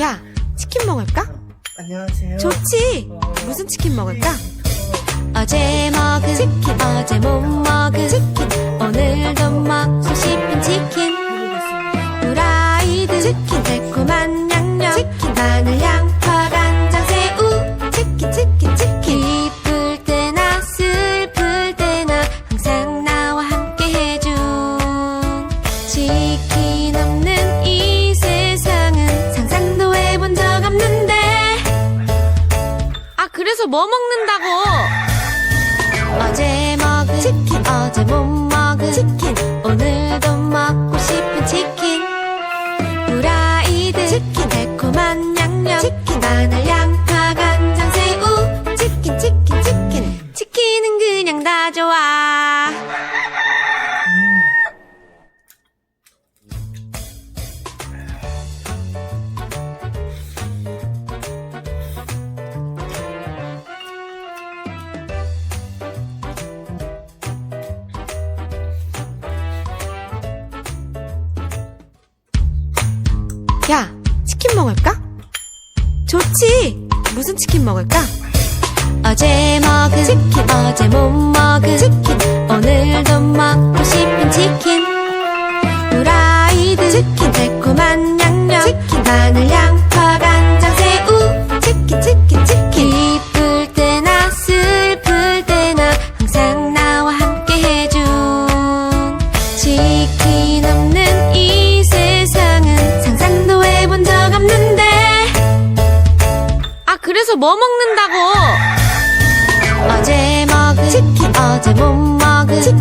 야, 치킨 먹을까? 안녕하세요. 좋지. 무슨 치킨 먹을까? 어제 먹은 치킨, 어제 못 먹은 치킨, 오늘도 먹고 싶은 치킨. 후라이드 치킨, 달콤한 양념, 치킨, 마늘 양. 집에서 뭐 먹는다고? 어제 먹은 치킨 어제 못 먹은 치킨 무슨 치킨 먹을까? 어제 먹은 치킨. 어제 못 먹은 치킨. 오늘도 먹고 싶은 치킨. 후라이드 치킨. 달콤한 양념. 치킨. 마늘 양 뭐 먹는다고? 어제 먹은 치킨 어제 못 먹은 치킨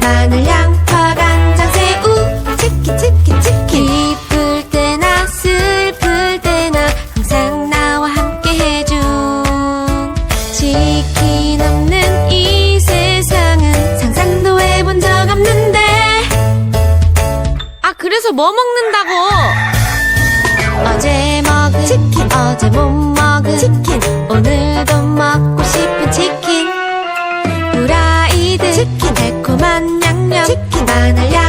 마늘 양파 간장 새우. 치킨 치킨 치킨. 기쁠 때나 슬플 때나 항상 나와 함께 해준 치킨 없는 이 세상은 상상도 해본 적 없는데. 아 그래서 뭐 먹는다고? 어제 먹은 치킨 어제 못 하늘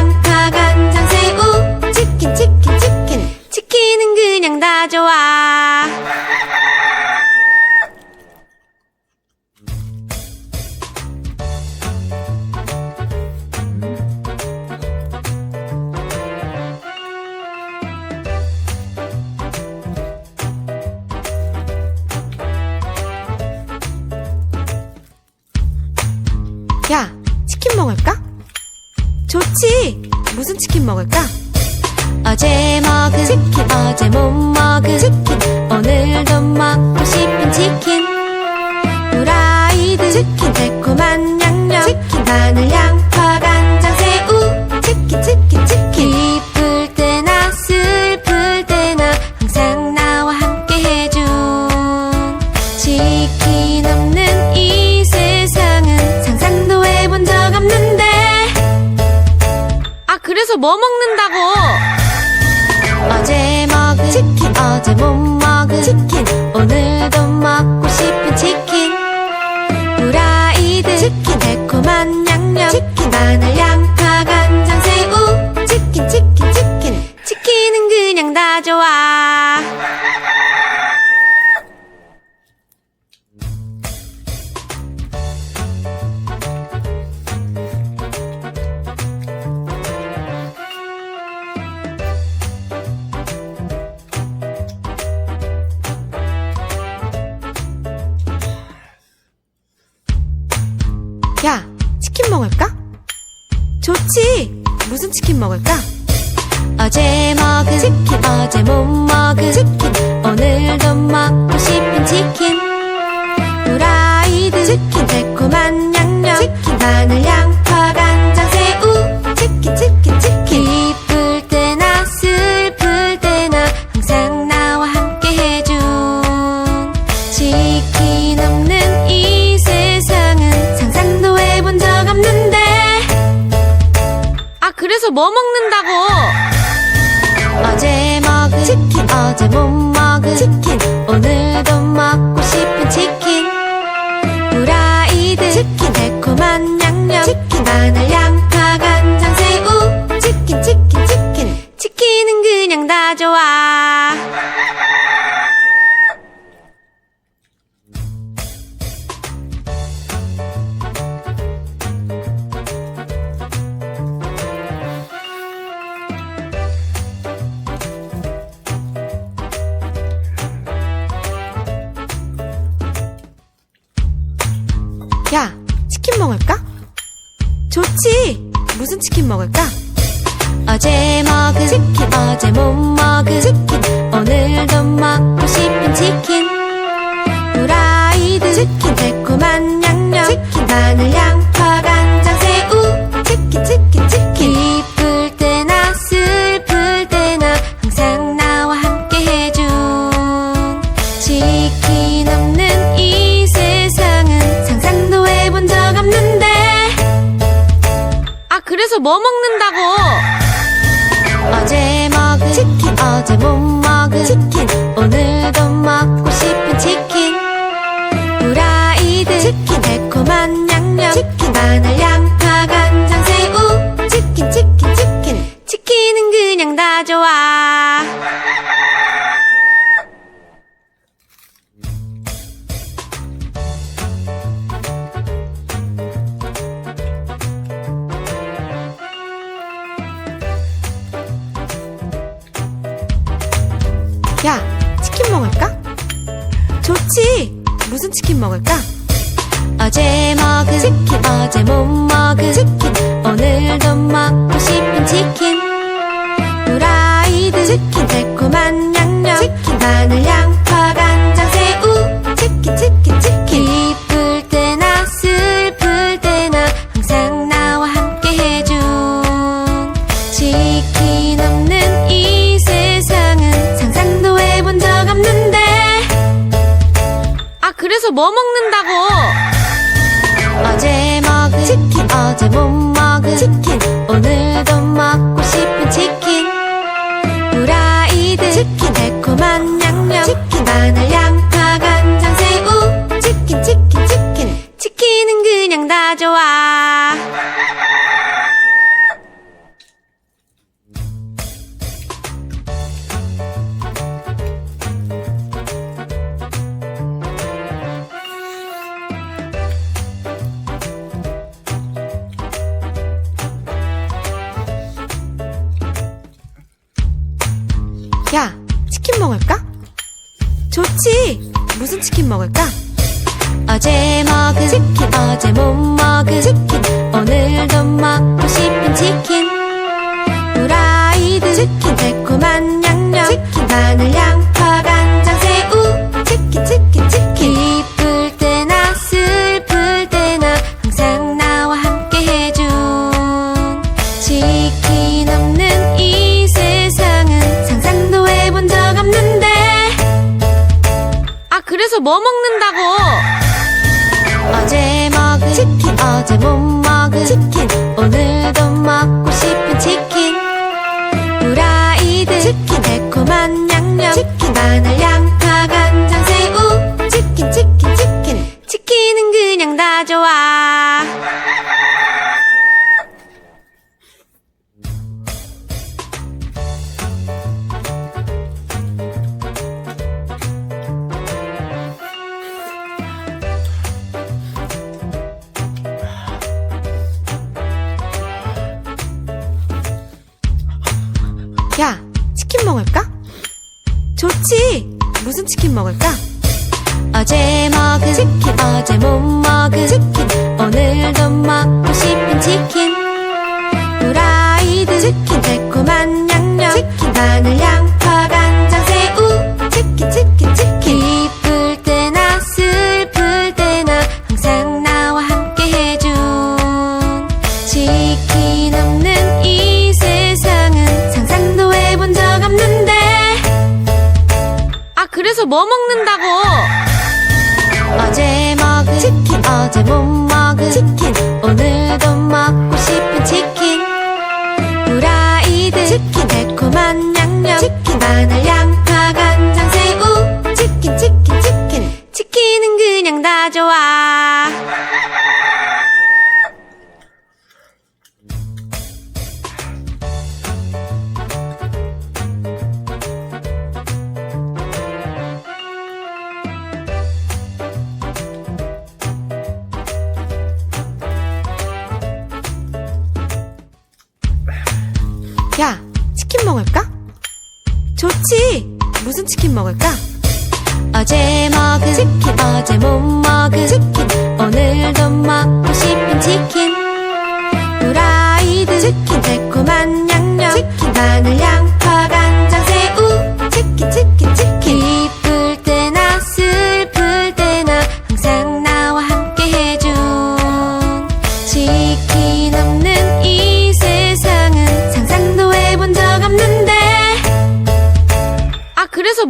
무 아, 그래서 뭐 먹는다고? 어제 먹은 치킨 어제 못 먹은 치킨. 오늘도 먹고 싶은 치킨. 후라이드 치킨 달콤한 양념. 치킨 마늘 양파 간장 새우. 치킨 치킨 치킨. 치킨은 그냥 다 좋아 어제 못 먹은 치킨. 오늘도 먹고 싶은 치킨. 후라이드 치킨. 달콤한 양념 치킨. 마늘 양파 간장 새우 치킨 치킨 치킨. 기쁠 때나 슬플 때나 항상 나와 함께 해준 치킨 없는 이 세상은 상상도 해본 적 없는데. 아, 그래서 뭐 먹는다고? 어제 치킨 어제 못 먹은 치킨 오늘도 먹고 싶은 치킨. 후라이드 치킨 달콤한 양념 치킨 마늘 양파 간장 새우. 치킨 치킨 치킨. 치킨은 그냥 다 좋아 야, 치킨 먹을까? 좋지. 무슨 치킨 먹을까? 어제 먹은 치킨 어제 못 먹은 치킨 오늘도 먹고 싶은 치킨 후라이드 치킨 달콤한 양념 치킨 마늘 양 아, 그래서 뭐 먹는다고? 어제 먹은 치킨 어제 못 먹은 치킨 좋지. 무슨 치킨 먹을까? 어제 먹은 치킨. 어제 못 먹은 치킨. 오늘도 먹고 싶은 치킨. 후라이드 치킨. 달콤한 양념. 치킨. 마늘 먹 집에서 뭐 먹는다고? 어제 먹은 치킨 어제 못 먹은 치킨 오늘 치킨 마늘 양파 간장 새우. 치킨 치킨 치킨. 치킨은 그냥 다 좋아.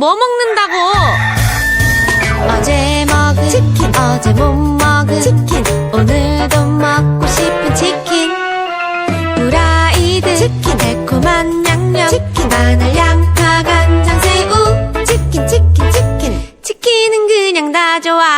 뭐 먹는다고? 어제 먹은 치킨, 어제 못 먹은 치킨, 오늘도 먹고 싶은 치킨. 후라이드 치킨, 달콤한 양념 치킨, 마늘, 양파, 간장, 새우. 치킨, 치킨, 치킨. 치킨은 그냥 다 좋아.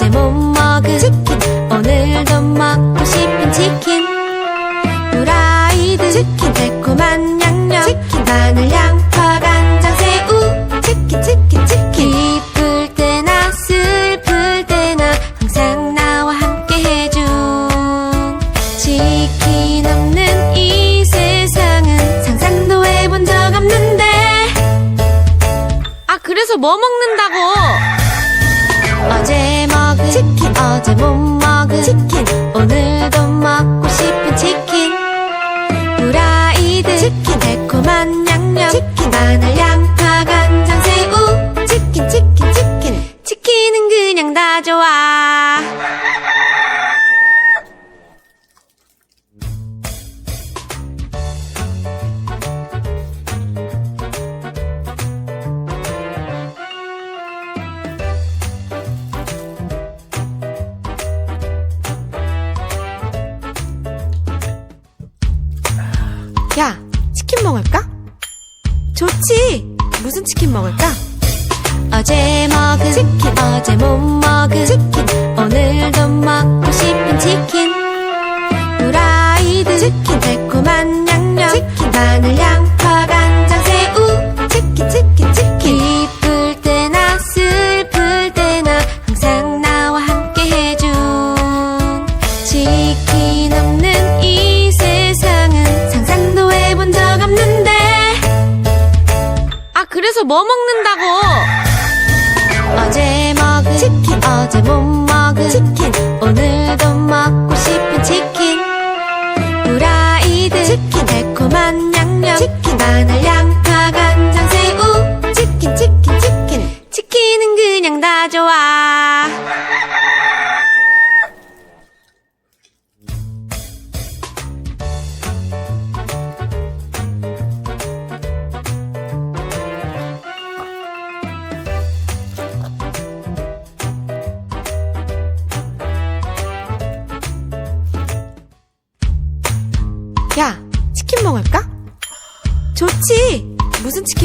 제 몸먹은 아, 그래서 뭐 먹는다고? 어제 먹은 치킨 어제 못 먹은 치킨. 오늘도 먹고 싶은 치킨. 후라이드 치킨 달콤한 양념. 치킨 마늘 양파 간장 새우. 치킨 치킨 치킨. 치킨은 그냥 다 좋아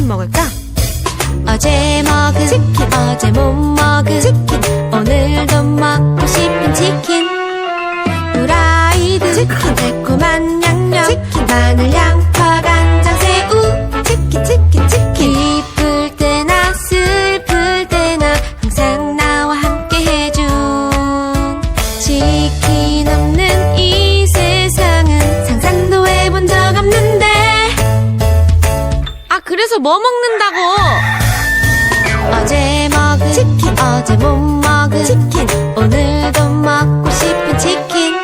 치킨 먹을까? 어제 먹은 치킨. 어제 못 먹은 치킨. 오늘도 먹고 싶은 치킨. 후라이드 치킨. 달콤한 양념 치킨. 마늘 양 뭐 먹는다고? 어제 먹은 치킨 어제 못 먹은 치킨. 오늘도 먹고 싶은 치킨.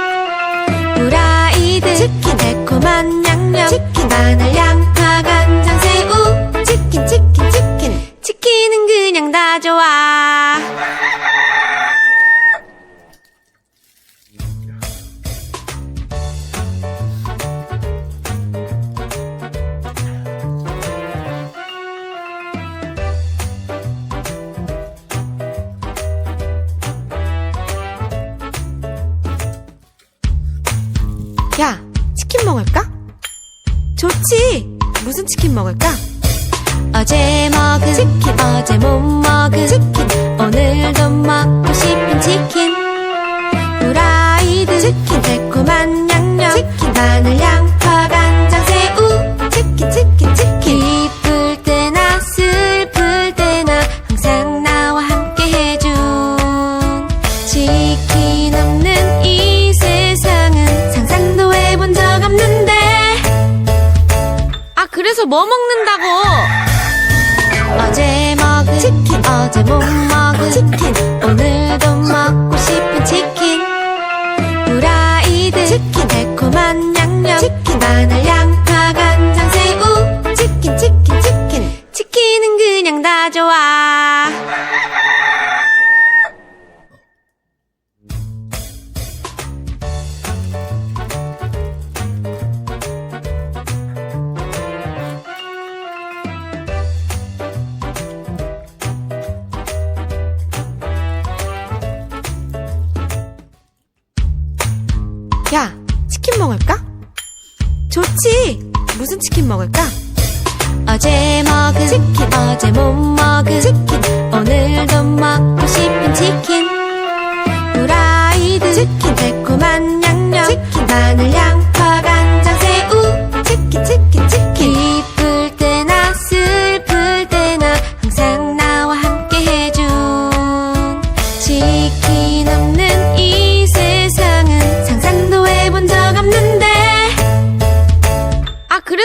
후라이드 치킨 달콤한 양념. 치킨 마늘 양파 간장 새우. 치킨 치킨 치킨. 치킨은 그냥 다 좋아 좋지. 무슨 치킨 먹을까? 어제 먹은 치킨. 어제 못 먹은 치킨. 오늘도 먹고 싶은 치킨. 후라이드 치킨. 달콤한 양념. 치킨. 마늘 양 뭐 먹는다고? 어제 먹은 치킨 어제 못 먹은 치킨. 오늘도 먹고 싶은 치킨. 후라이드 치킨 달콤한 양념. 치킨 마늘 양파 간장 새우. 치킨 치킨 치킨. 치킨은 그냥 다 좋아 야, 치킨 먹을까? 좋지. 무슨 치킨 먹을까? 어제 먹은 치킨. 어제 못 먹은 치킨. 오늘도 먹고 싶은 치킨. 후라이드 치킨. 달콤한 양념. 치킨. 마늘 양파 간장 새우. 치킨 치킨 치킨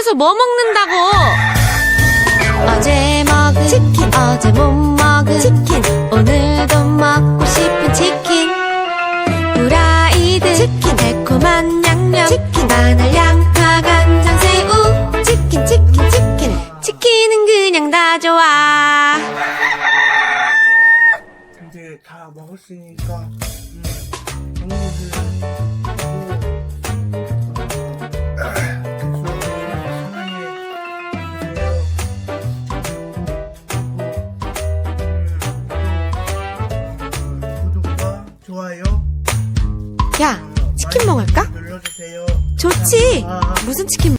가서 뭐 먹는다고? 어제 먹은 치킨, 어제 못 먹은 치킨, 오늘도 먹고 싶은 치킨. 후라이드 치킨, 달콤한 양념 치킨, 마늘 양파 간장 새우 치킨, 치킨, 치킨. 치킨은 그냥 다 좋아. 좋지. 감사합니다. 무슨 치킨